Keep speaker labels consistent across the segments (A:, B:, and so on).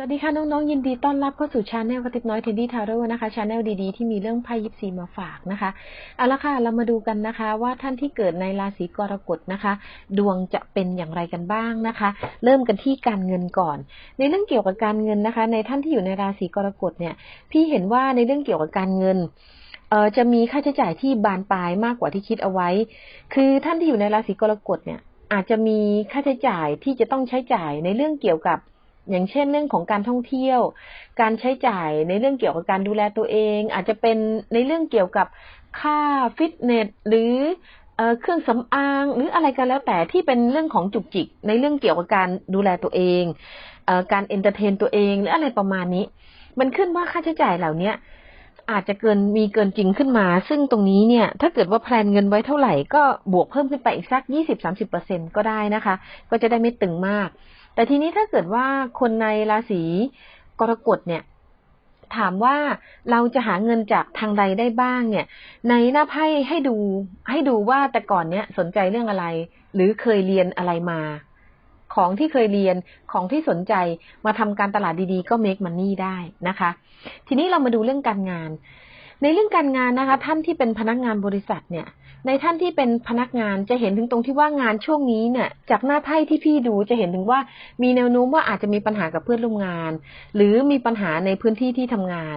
A: สวัสดีค่ะ น้อง ๆ ยินดีต้อนรับเข้าสู่ชาแนลกระติกน้อยเทนดี้ทาโร่นะคะชาแนลดี ๆ ที่มีเรื่องไพ่ยิปซีมาฝากนะคะ เอาละค่ะ เรามาดูกันนะคะ ว่าท่านที่เกิดในราศีกรกฎนะคะ ดวงจะเป็นอย่างไรกันบ้างนะคะ เริ่มกันที่การเงินก่อน ในเรื่องเกี่ยวกับการเงินนะคะ ในท่านที่อยู่ในราศีกรกฎเนี่ย พี่เห็นว่าในเรื่องเกี่ยวกับการเงินเอ่อจะมีค่าใช้จ่ายที่บานปลายมากกว่าที่คิดเอาไว้ คือท่านที่อยู่ในราศีกรกฎเนี่ย อาจจะมีค่าใช้จ่ายที่จะต้องใช้จ่ายในเรื่องเกี่ยวกับ อย่างเช่นเรื่องของการท่องเที่ยว การใช้จ่ายในเรื่องเกี่ยวกับการดูแลตัวเอง อาจจะเป็นในเรื่องเกี่ยวกับค่าฟิตเนสหรือเครื่องสำอางหรืออะไรกันแล้วแต่ที่เป็นเรื่องของจุกจิก ในเรื่องเกี่ยวกับการดูแลตัวเองเอการเอนเตอร์เทนตัวเองหรืออะไรประมาณนี้ มันขึ้นว่าค่าใช้จ่ายเหล่านี้อาจจะเกินมีเกินจริงขึ้นมา ซึ่งตรงนี้เนี่ย ถ้าเกิดว่าแพลนเงินไว้เท่าไหร่ก็บวกเพิ่มขึ้นไปอีกสักยี่สิบสามสิบเปอร์เซ็นก็ได้นะคะ ก็จะได้ไม่ตึงมาก แต่ทีนี้ถ้าเกิดว่าคนในราศีกรกฎเนี่ย ถามว่าเราจะหาเงินจากทางใดได้บ้างเนี่ย ในหน้าไพ่ให้ดู ให้ดูว่าแต่ก่อนเนี้ยสนใจเรื่องอะไร หรือเคยเรียนอะไรมา ของที่เคยเรียนของที่สนใจมาทำการตลาดดีๆ ก็ make money ได้นะคะ ทีนี้เรามาดูเรื่องการงาน ในเรื่องการงานนะคะ ท่านที่เป็นพนักงานบริษัทเนี่ย ในท่านที่เป็นพนักงานจะเห็นถึงตรงที่ว่างานช่วงนี้เนี่ย จากหน้าไพ่ที่พี่ดูจะเห็นถึงว่ามีแนวโน้มว่าอาจจะมีปัญหากับเพื่อนร่วมงาน หรือมีปัญหาในพื้นที่ที่ทำงาน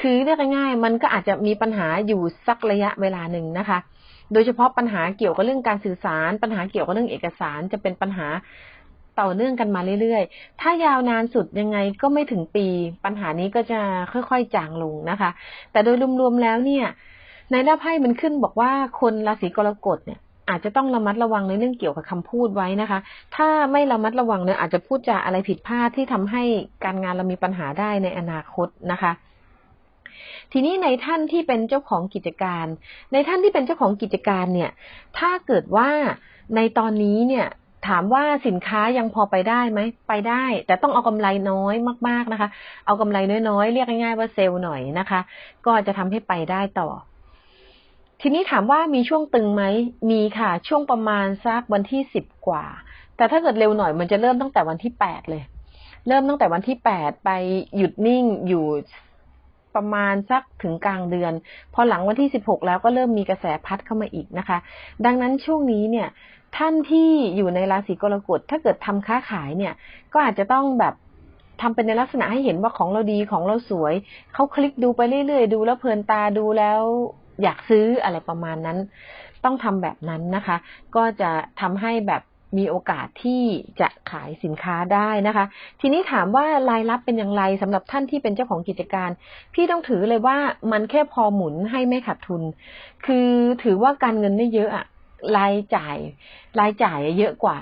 A: คือเรียกง่ายๆมันก็อาจจะมีปัญหาอยู่สักระยะเวลาหนึ่งนะคะ โดยเฉพาะปัญหาเกี่ยวกับเรื่องการสื่อสาร ปัญหาเกี่ยวกับเรื่องเอกสารจะเป็นปัญหาต่อเนื่องกันมาเรื่อยๆ ถ้ายาวนานสุดยังไงก็ไม่ถึงปี ปัญหานี้ก็จะค่อยๆจางลงนะคะ แต่โดยรวมๆแล้วเนี่ย ในหน้าไพ่มันขึ้นบอกว่าคนราศีกรกฎเนี่ยอาจจะต้องระมัดระวังในเรื่องเกี่ยวกับคำพูดไว้นะคะ ถ้าไม่ระมัดระวังเนี่ยอาจจะพูดจาอะไรผิดพลาดที่ทำให้การงานเรามีปัญหาได้ในอนาคตนะคะ ทีนี้ในท่านที่เป็นเจ้าของกิจการ ในท่านที่เป็นเจ้าของกิจการเนี่ย ถ้าเกิดว่าในตอนนี้เนี่ยถามว่าสินค้ายังพอไปได้ไหม ไปได้ แต่ต้องเอากำไรน้อยมาก ๆนะคะ เอากำไรน้อยๆ เรียกง่ายๆว่าเซลล์หน่อยนะคะ ก็จะทำให้ไปได้ต่อ ทีนี้ถามว่ามีช่วงตึงไหม มีค่ะ ช่วงประมาณสักวันที่สิบกว่า แต่ถ้าเกิดเร็วหน่อยมันจะเริ่มตั้งแต่วันที่แปดเลย เริ่มตั้งแต่วันที่แปดไปหยุดนิ่งอยู่ประมาณสักถึงกลางเดือน พอหลังวันที่สิบหกแล้วก็เริ่มมีกระแสพัดเข้ามาอีกนะคะ ดังนั้นช่วงนี้เนี่ย ท่านที่อยู่ในราศีกรกฎถ้าเกิดทำค้าขายเนี่ย ก็อาจจะต้องแบบทำเป็นในลักษณะให้เห็นว่าของเราดีของเราสวย เขาคลิกดูไปเรื่อยๆ ดูแล้วเพลินตาดูแล้ว อยากซื้ออะไรประมาณนั้น ต้องทำแบบนั้นนะคะ ก็จะทำให้แบบมีโอกาสที่จะขายสินค้าได้นะคะ ทีนี้ถามว่ารายรับเป็นอย่างไรสำหรับท่านที่เป็นเจ้าของกิจการ พี่ต้องถือเลยว่ามันแค่พอหมุนให้ไม่ขาดทุน คือถือว่าการเงินไม่เยอะอะรายจ่าย รายจ่ายเยอะกว่า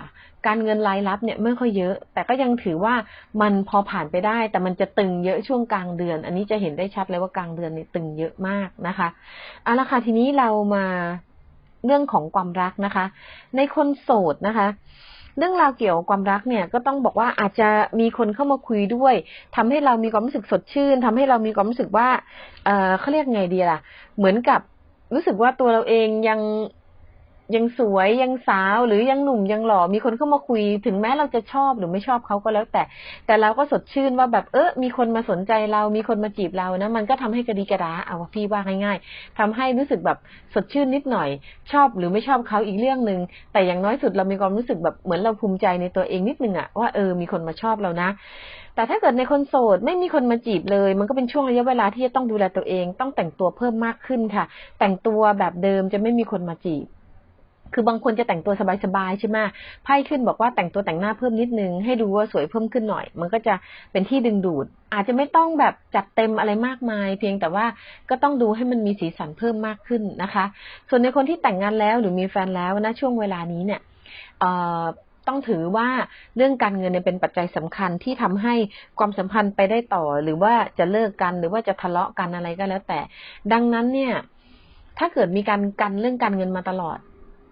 A: การเงินรายรับเนี่ยไม่ค่อยเยอะ แต่ก็ยังถือว่ามันพอผ่านไปได้ แต่มันจะตึงเยอะช่วงกลางเดือน อันนี้จะเห็นได้ชัดเลยว่ากลางเดือนเนี่ยตึงเยอะมากนะคะเอาละค่ะทีนี้เรามาเรื่องของความรักนะคะ ในคนโสดนะคะ เรื่องราวเกี่ยวกับความรักเนี่ยก็ต้องบอกว่าอาจจะมีคนเข้ามาคุยด้วยทำให้เรามีความรู้สึกสดชื่นทำให้เรามีความรู้สึกว่าเออเขาเรียกไงดีล่ะ เหมือนกับรู้สึกว่าตัวเราเองยัง ยังสวยยังสาวหรือยังหนุ่มยังหล่อมีคนเข้ามาคุย ถึงแม้เราจะชอบหรือไม่ชอบเขาก็แล้วแต่ แต่เราก็สดชื่นว่าแบบเออมีคนมาสนใจเรา มีคนมาจีบเรานะมันก็ทำให้กระดีกระดาเอาพี่ว่าง่าย ๆทำให้รู้สึกแบบสดชื่นนิดหน่อย ชอบหรือไม่ชอบเขาอีกเรื่องหนึ่งแต่อย่างน้อยสุดเรามีความรู้สึกแบบเหมือนเราภูมิใจในตัวเองนิดนึงอะว่าเออมีคนมาชอบเรานะแต่ถ้าเกิดในคนโสดไม่มีคนมาจีบเลย มันก็เป็นช่วงระยะเวลาที่จะต้องดูแลตัวเอง ต้องแต่งตัวเพิ่มมากขึ้นค่ะ แต่งตัวแบบเดิมจะไม่มีคนมาจีบ คือบางคนจะแต่งตัวสบายๆใช่ไหมไพ่ขึ้นบอกว่าแต่งตัวแต่งหน้าเพิ่มนิดนึง ให้ดูว่าสวยเพิ่มขึ้นหน่อย มันก็จะเป็นที่ดึงดูด อาจจะไม่ต้องแบบจัดเต็มอะไรมากมาย เพียงแต่ว่าก็ต้องดูให้มันมีสีสันเพิ่มมากขึ้นนะคะ ส่วนในคนที่แต่งงานแล้วหรือมีแฟนแล้วนะช่วงเวลานี้เนี่ยต้องถือว่าเรื่องการเงินเนี่ยเป็นปัจจัยสำคัญที่ทำให้ความสัมพันธ์ไปได้ต่อ หรือว่าจะเลิกกันหรือว่าจะทะเลาะกันอะไรก็แล้วแต่ ดังนั้นเนี่ย ถ้าเกิดมีการกันเรื่องการเงินมาตลอด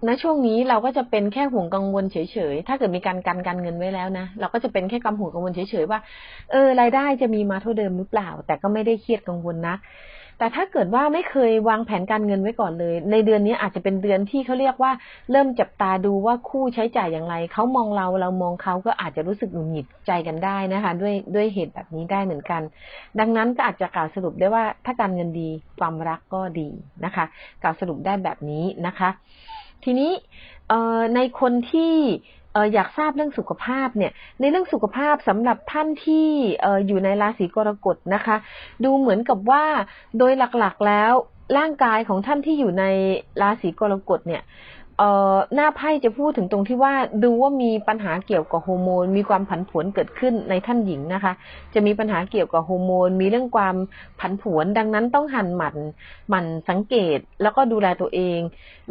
A: ณช่วงนี้เราก็จะเป็นแค่ห่วงกังวลเฉยๆ ถ้าเกิดมีการกันการเงินไว้แล้วนะ เราก็จะเป็นแค่กำห่วงกังวลเฉยๆว่า เออรายได้จะมีมาเท่าเดิมหรือเปล่า แต่ก็ไม่ได้เครียดกังวลนะ แต่ถ้าเกิดว่าไม่เคยวางแผนการเงินไว้ก่อนเลย ในเดือนนี้อาจจะเป็นเดือนที่เขาเรียกว่า เริ่มจับตาดูว่าคู่ใช้จ่ายอย่างไร เขามองเราเรามองเขาก็อาจจะรู้สึกหงุดหงิดใจกันได้นะคะ ด้วยด้วยเหตุแบบนี้ได้เหมือนกัน ดังนั้นก็อาจจะกล่าวสรุปได้ว่าถ้าการเงินดีความรักก็ดีนะคะ กล่าวสรุปได้แบบนี้นะคะ ทีนี้ในคนที่อยากทราบเรื่องสุขภาพเนี่ย ในเรื่องสุขภาพสำหรับท่านที่อยู่ในราศีกรกฎนะคะ ดูเหมือนกับว่าโดยหลักๆแล้วร่างกายของท่านที่อยู่ในราศีกรกฎเนี่ย หน้าไพ่จะพูดถึงตรงที่ว่าดูว่ามีปัญหาเกี่ยวกับฮอร์โมน มีความผันผวนเกิดขึ้นในท่านหญิงนะคะ จะมีปัญหาเกี่ยวกับฮอร์โมน มีเรื่องความผันผวน ดังนั้นต้องหันหมันหมันสังเกตแล้วก็ดูแลตัวเอง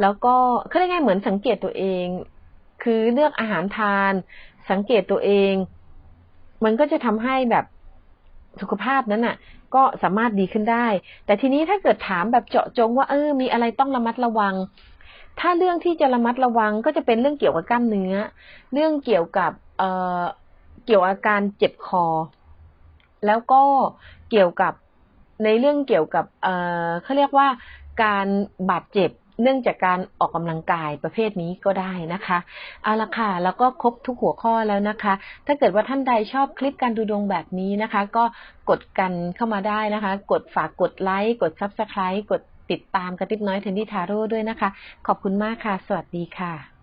A: แล้วก็เขาเรียกง่ายเหมือนสังเกตตัวเอง คือเลือกอาหารทาน สังเกตตัวเอง มันก็จะทำให้แบบสุขภาพนั้นน่ะ ก็สามารถดีขึ้นได้ แต่ทีนี้ถ้าเกิดถามแบบเจาะจงว่าเออมีอะไรต้องระมัดระวัง ถ้าเรื่องที่จะระมัดระวังก็จะเป็นเรื่องเกี่ยวกับกล้ามเนื้อ เรื่องเกี่ยวกับเอ่อเกี่ยวอาการเจ็บคอ แล้วก็เกี่ยวกับในเรื่องเกี่ยวกับเอ่อเขาเรียกว่าการบาดเจ็บเนื่องจากการออกกำลังกายประเภทนี้ก็ได้นะคะเอาละค่ะแล้วก็ครบทุกหัวข้อแล้วนะคะ ถ้าเกิดว่าท่านใดชอบคลิปการดูดวงแบบนี้นะคะ ก็กดกันเข้ามาได้นะคะ กดฝากกดไลค์กดซับสไครต์กด ติดตามกระติบน้อยเทนดี้ทาโร่ด้วยนะคะ ขอบคุณมากค่ะ สวัสดีค่ะ